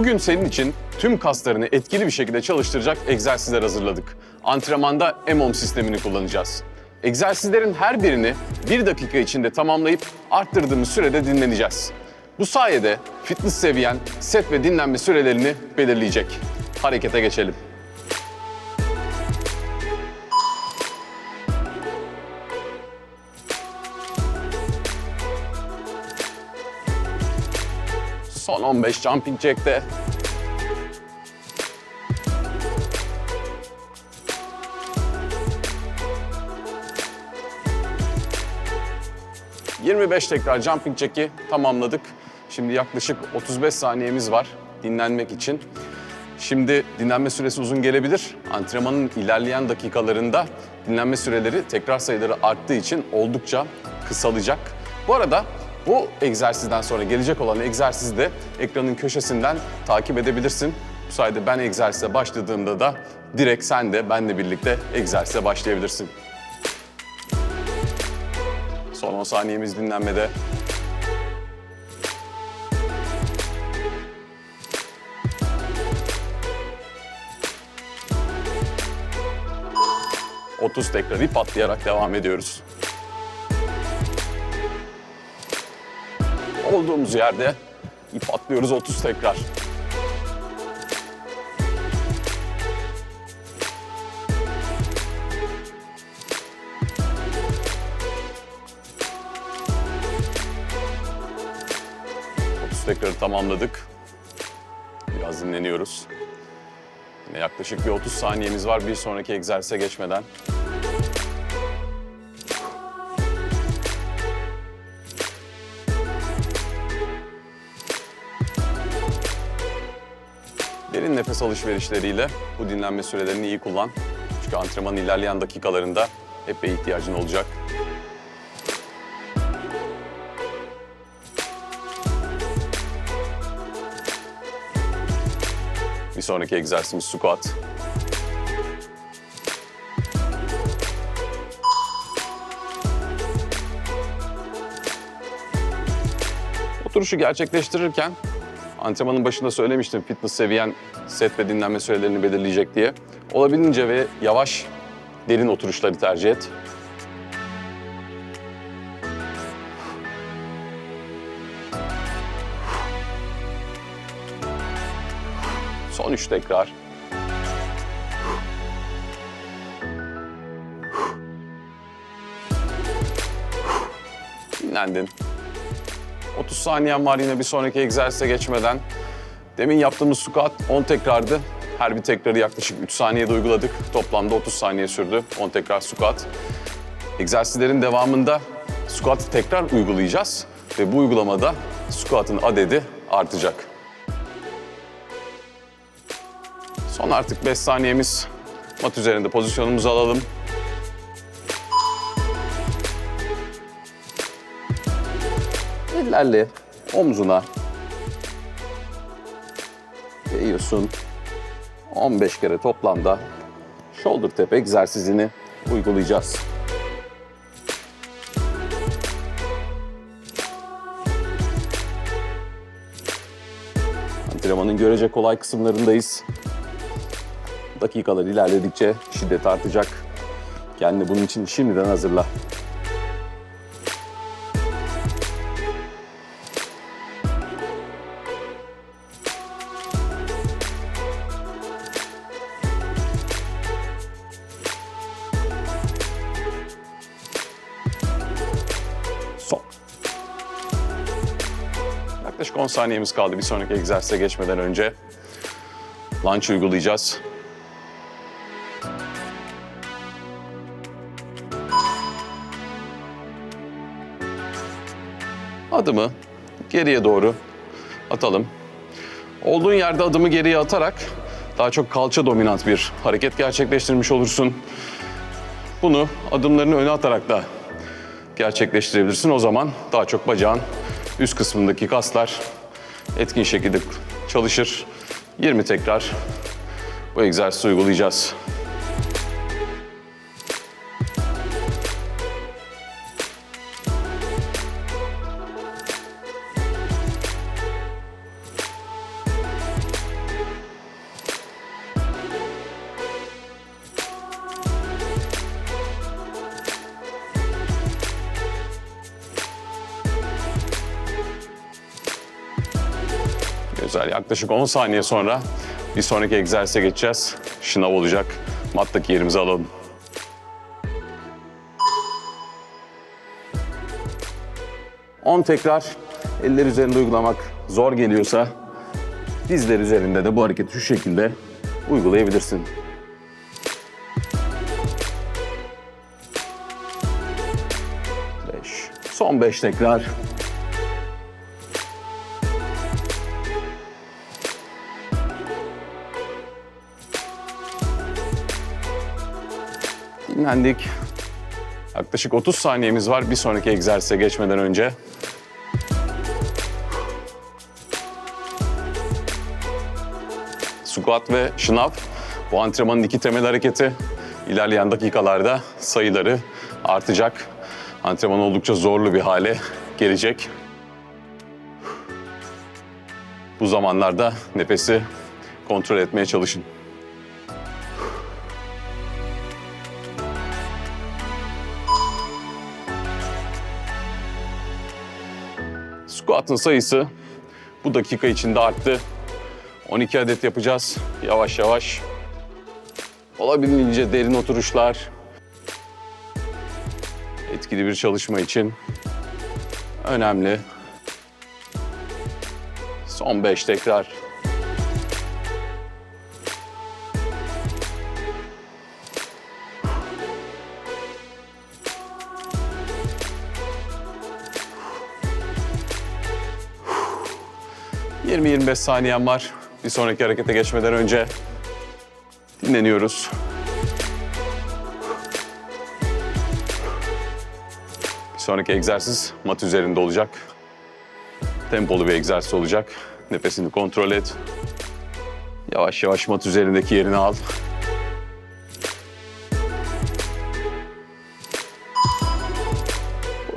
Bugün senin için tüm kaslarını etkili bir şekilde çalıştıracak egzersizler hazırladık. Antrenmanda EMOM sistemini kullanacağız. Egzersizlerin her birini bir dakika içinde tamamlayıp arttırdığımız sürede dinleneceğiz. Bu sayede fitness seviyen set ve dinlenme sürelerini belirleyecek. Harekete geçelim. Son 15 jumping jack'te. ...25 tekrar jumping jack'i tamamladık. Şimdi yaklaşık 35 saniyemiz var dinlenmek için. Şimdi dinlenme süresi uzun gelebilir. Antrenmanın ilerleyen dakikalarında dinlenme süreleri tekrar sayıları arttığı için oldukça kısalacak. Bu arada bu egzersizden sonra gelecek olan egzersizi de ekranın köşesinden takip edebilirsin. Bu sayede ben egzersize başladığımda da direkt sen de benle birlikte egzersize başlayabilirsin. Son 10 saniyemiz dinlenmede. ...30 tekrar ip atlayarak devam ediyoruz. Olduğumuz yerde ip atlıyoruz 30 tekrar. Tekrarı tamamladık. Biraz dinleniyoruz. Yine yaklaşık bir 30 saniyemiz var bir sonraki egzersize geçmeden. Derin nefes alışverişleriyle bu dinlenme sürelerini iyi kullan. Çünkü antrenmanın ilerleyen dakikalarında epey ihtiyacın olacak. Bir sonraki egzersizimiz squat. Oturuşu gerçekleştirirken antrenmanın başında söylemiştim fitness seviyen set ve dinlenme sürelerini belirleyecek diye. Olabildiğince ve yavaş derin oturuşları tercih et. Son üç tekrar. Dinlendin. 30 saniyen var yine bir sonraki egzersize geçmeden. Demin yaptığımız squat 10 tekrardı. Her bir tekrarı yaklaşık 3 saniyede uyguladık. Toplamda 30 saniye sürdü 10 tekrar squat. Egzersizlerin devamında squat tekrar uygulayacağız. Ve bu uygulamada squat'ın adedi artacak. Son artık 5 saniyemiz. Mat üzerinde pozisyonumuzu alalım. Ellerle omzuna değiyorsun. 15 kere toplamda shoulder tap egzersizini uygulayacağız. Antrenmanın görece kolay kısımlarındayız. Dakikalar ilerledikçe şiddet artacak. Kendini bunun için şimdiden hazırla. Saniyemiz kaldı bir sonraki egzersize geçmeden önce. Lunge uygulayacağız. Adımı geriye doğru atalım. Olduğun yerde adımı geriye atarak daha çok kalça dominant bir hareket gerçekleştirmiş olursun. Bunu adımlarını öne atarak da gerçekleştirebilirsin. O zaman daha çok bacağın üst kısmındaki kaslar etkin şekilde çalışır. 20 tekrar bu egzersizi uygulayacağız. Güzel. Yaklaşık 10 saniye sonra bir sonraki egzersize geçeceğiz. Şınav olacak. Mattaki yerimizi alalım. On tekrar eller üzerinde uygulamak zor geliyorsa dizler üzerinde de bu hareketi şu şekilde uygulayabilirsin. Beş. Son beş tekrar. Dinlendik. Yaklaşık 30 saniyemiz var bir sonraki egzersize geçmeden önce. Squat ve şınav. Bu antrenmanın iki temel hareketi. İlerleyen dakikalarda sayıları artacak. Antrenman oldukça zorlu bir hale gelecek. Bu zamanlarda nefesi kontrol etmeye çalışın. Squat'ın sayısı bu dakika içinde arttı. 12 adet yapacağız yavaş yavaş. Olabildiğince derin oturuşlar. Etkili bir çalışma için önemli. Son 5 tekrar. ...20-25 saniyem var. Bir sonraki harekete geçmeden önce dinleniyoruz. Bir sonraki egzersiz mat üzerinde olacak. Tempolu bir egzersiz olacak. Nefesini kontrol et. Yavaş yavaş mat üzerindeki yerini al.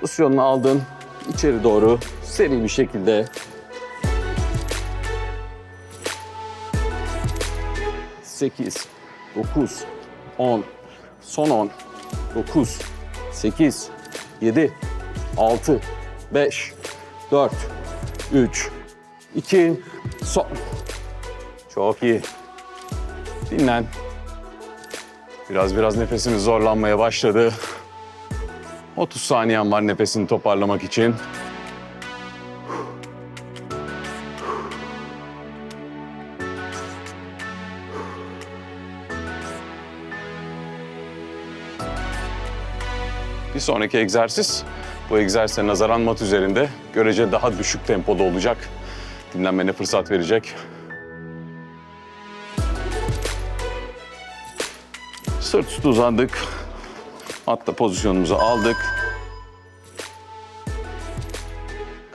Pozisyonunu aldın. İçeri doğru seri bir şekilde Sekiz, dokuz, on, son on, dokuz, sekiz, yedi, altı, beş, dört, üç, iki, son. Çok iyi. Dinlen. Biraz biraz nefesimiz zorlanmaya başladı. 30 saniyen var nefesini toparlamak için. Sonraki egzersiz bu egzersize nazaran mat üzerinde görece daha düşük tempoda olacak. Dinlenmene fırsat verecek. Sırt üstü uzandık. Hatta pozisyonumuzu aldık.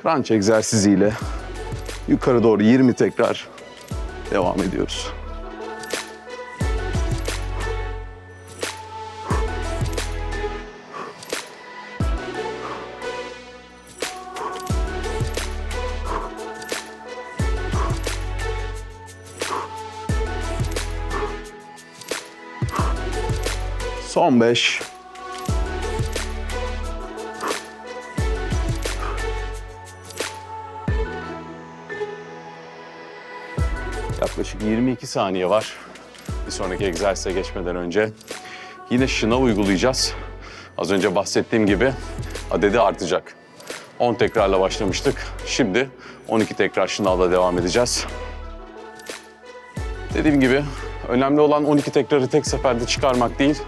Crunch egzersiziyle yukarı doğru 20 tekrar devam ediyoruz. Son 5. Yaklaşık 22 saniye var. Bir sonraki egzersize geçmeden önce. Yine şınav uygulayacağız. Az önce bahsettiğim gibi adedi artacak. 10 tekrarla başlamıştık. Şimdi 12 tekrar şınavla devam edeceğiz. Dediğim gibi önemli olan 12 tekrarı tek seferde çıkarmak değil.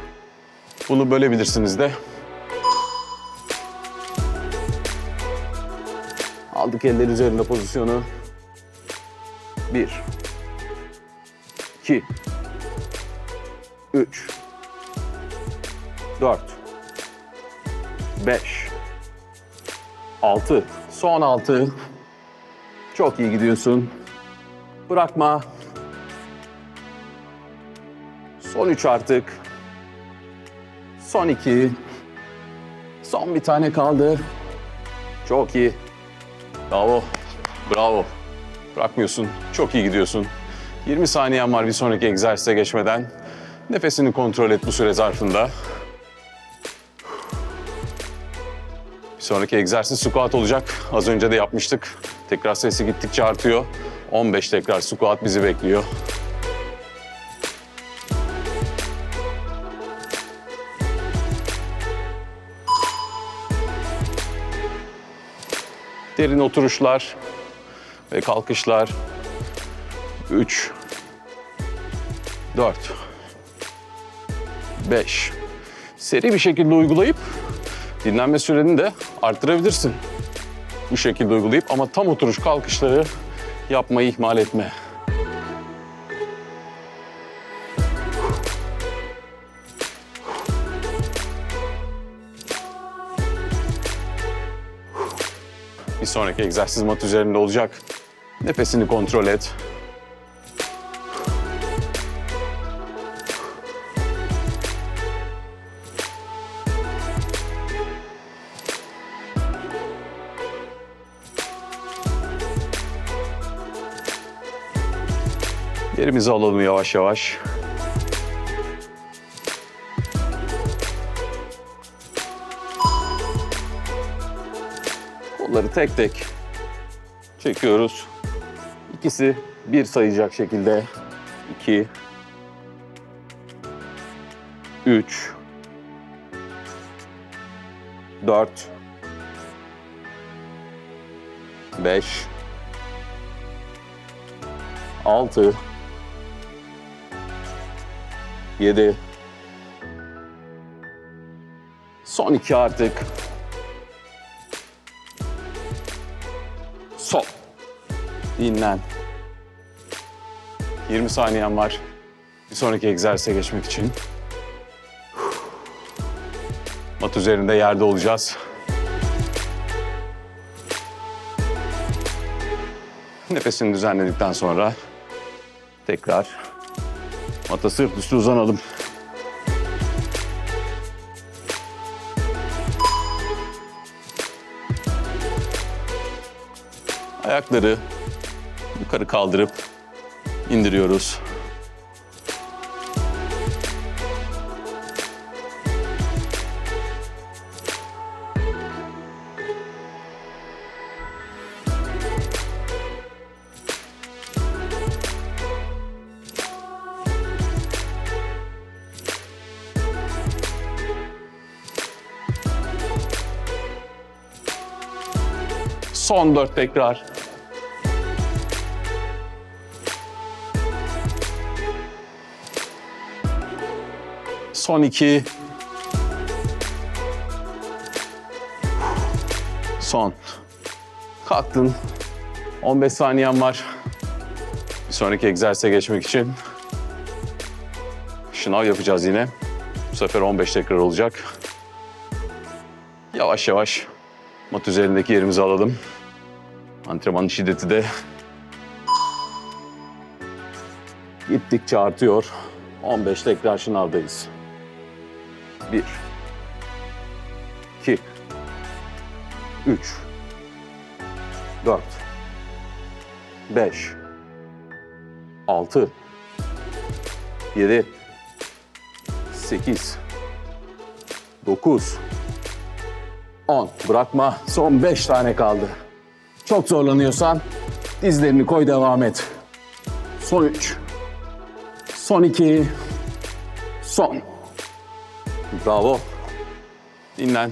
Bunu bölebilirsiniz de. Aldık eller üzerinde pozisyonu. Bir. iki, Üç. Dört. Beş. Altı. Son altı. Çok iyi gidiyorsun. Bırakma. Son üç artık. Son iki. Son bir tane kaldı. Çok iyi. Bravo. Bravo. Bırakmıyorsun. Çok iyi gidiyorsun. 20 saniyen var bir sonraki egzersize geçmeden. Nefesini kontrol et bu süre zarfında. Bir sonraki egzersiz squat olacak. Az önce de yapmıştık. Tekrar sayısı gittikçe artıyor. 15 tekrar squat bizi bekliyor. Derin oturuşlar ve kalkışlar. 3 4 5 Seri bir şekilde uygulayıp dinlenme süreni de arttırabilirsin. Bu şekilde uygulayıp ama tam oturuş kalkışları yapmayı ihmal etme. Bir sonraki egzersiz mat üzerinde olacak. Nefesini kontrol et. Yerimizi alalım yavaş yavaş. Tek tek çekiyoruz. İkisi bir sayacak şekilde. İki. Üç. Dört. Beş. Altı. Yedi. Son iki artık. Dinlen. 20 saniyen var. Bir sonraki egzersize geçmek için. Mat üzerinde yerde olacağız. Nefesini düzenledikten sonra tekrar mata sırt üstü uzanalım. Ayakları yukarı kaldırıp indiriyoruz. Son dört tekrar. Son iki. Son. Kalktın. 15 saniyen var. Bir sonraki egzersize geçmek için. Şınav yapacağız yine. Bu sefer 15 tekrar olacak. Yavaş yavaş mat üzerindeki yerimizi alalım. Antrenmanın şiddeti de gittikçe artıyor. 15 tekrar şınavdayız. 1 2 3 4 5 6 7 8 9 10. Bırakma. Son 5 tane kaldı. Çok zorlanıyorsan dizlerini koy devam et. Son 3. Son 2. Son. Bravo. Dinlen.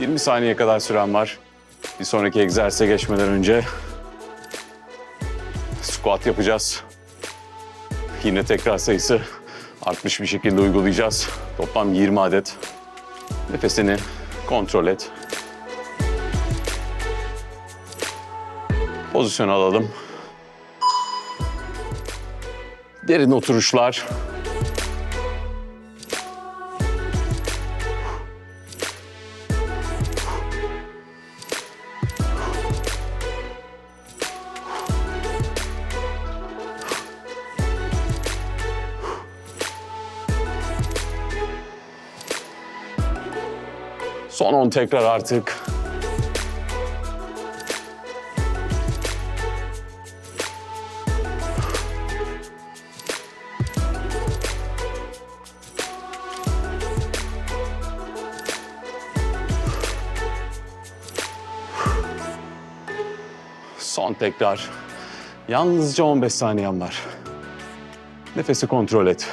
20 saniye kadar süren var. Bir sonraki egzersize geçmeden önce squat yapacağız. Yine tekrar sayısı artmış bir şekilde uygulayacağız. Toplam 20 adet. Nefesini kontrol et. Pozisyon alalım. Derin oturuşlar. Son 10 tekrar artık. Son tekrar. Yalnızca 15 saniyen var. Nefesi kontrol et.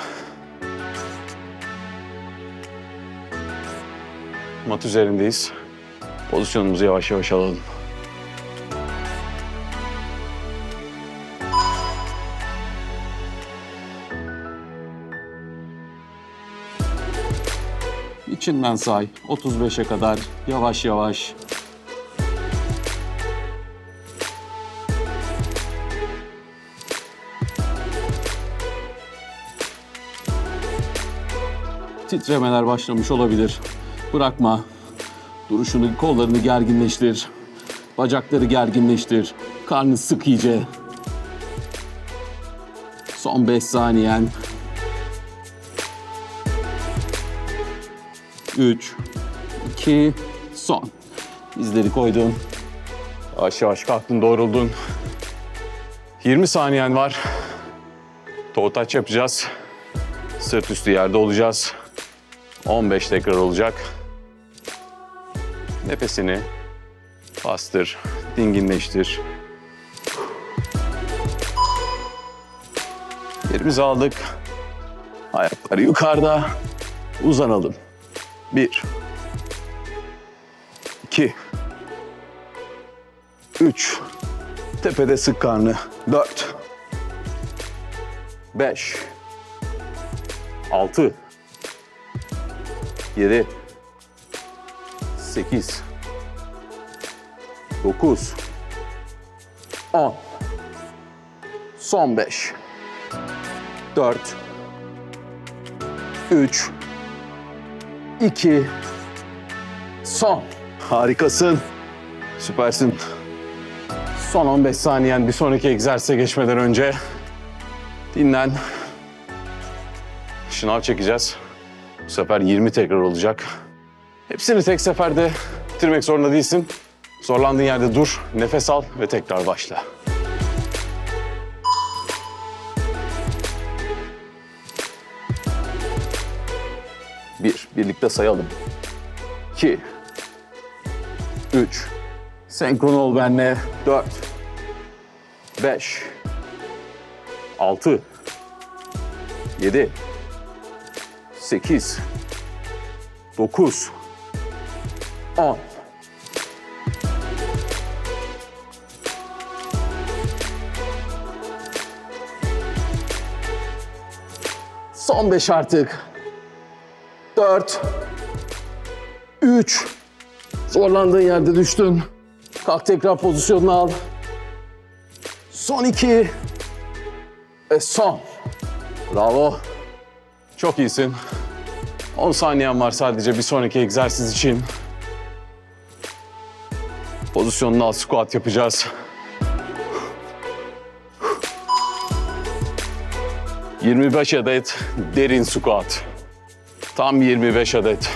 Mat üzerindeyiz. Pozisyonumuzu yavaş yavaş alalım. İçinden say. 35'e kadar yavaş yavaş. Titremeler başlamış olabilir. Bırakma. Duruşunu, kollarını gerginleştir. Bacakları gerginleştir. Karnı sık iyice. Son 5 saniyen. 3, 2, son. Dizleri koydun. Yavaş yavaş kalktın, doğruldun. 20 saniyen var. Toe yapacağız. Sırt üstü yerde olacağız. 15 tekrar olacak. Nefesini bastır, dinginleştir. Yerimizi aldık. Ayaklar yukarıda. Uzanalım. Bir. iki, Üç. Tepede sık karnı. Dört. Beş. Altı. Yedi. Sekiz. Dokuz. On. Son beş. Dört. Üç. İki. Son. Harikasın. Süpersin. Son 15 saniyen bir sonraki egzersize geçmeden önce dinlen. Şınav çekeceğiz. Bu sefer 20 tekrar olacak. Hepsini tek seferde bitirmek zorunda değilsin. Zorlandığın yerde dur, nefes al ve tekrar başla. Bir, birlikte sayalım. İki, üç, senkron ol benle. Dört, beş, altı, yedi, sekiz, dokuz, on. Son beş artık. Dört, üç, zorlandığın yerde düştün. Kalk tekrar pozisyonunu al. Son iki ve son. Bravo. Çok iyisin. 10 saniyen var sadece bir sonraki egzersiz için. Pozisyonunu al, squat yapacağız. ...25 adet derin squat. Tam 25 adet.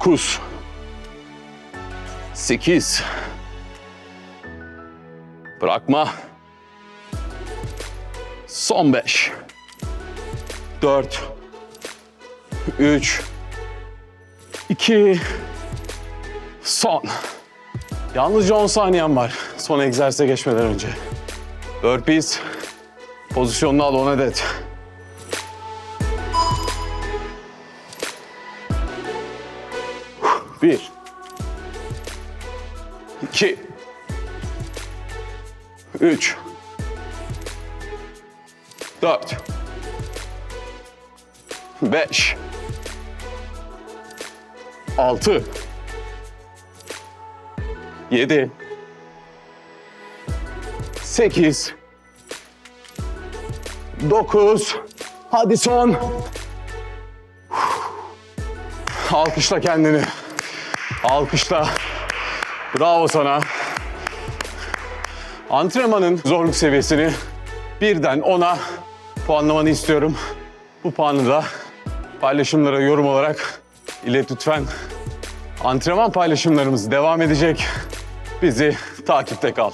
9. 8. Bırakma. Son 5. 4. 3. 2. Son. Yalnızca 10 saniyen var son egzersize geçmeden önce. Burpees. Pozisyonunu al 10 adet. 3 4 5 6 7 8 9 hadi son. Alkışla kendini. Alkışla. Bravo sana. Antrenmanın zorluk seviyesini birden ona puanlamanı istiyorum. Bu puanı da paylaşımlara yorum olarak ilet lütfen. Antrenman paylaşımlarımız devam edecek. Bizi takipte kal.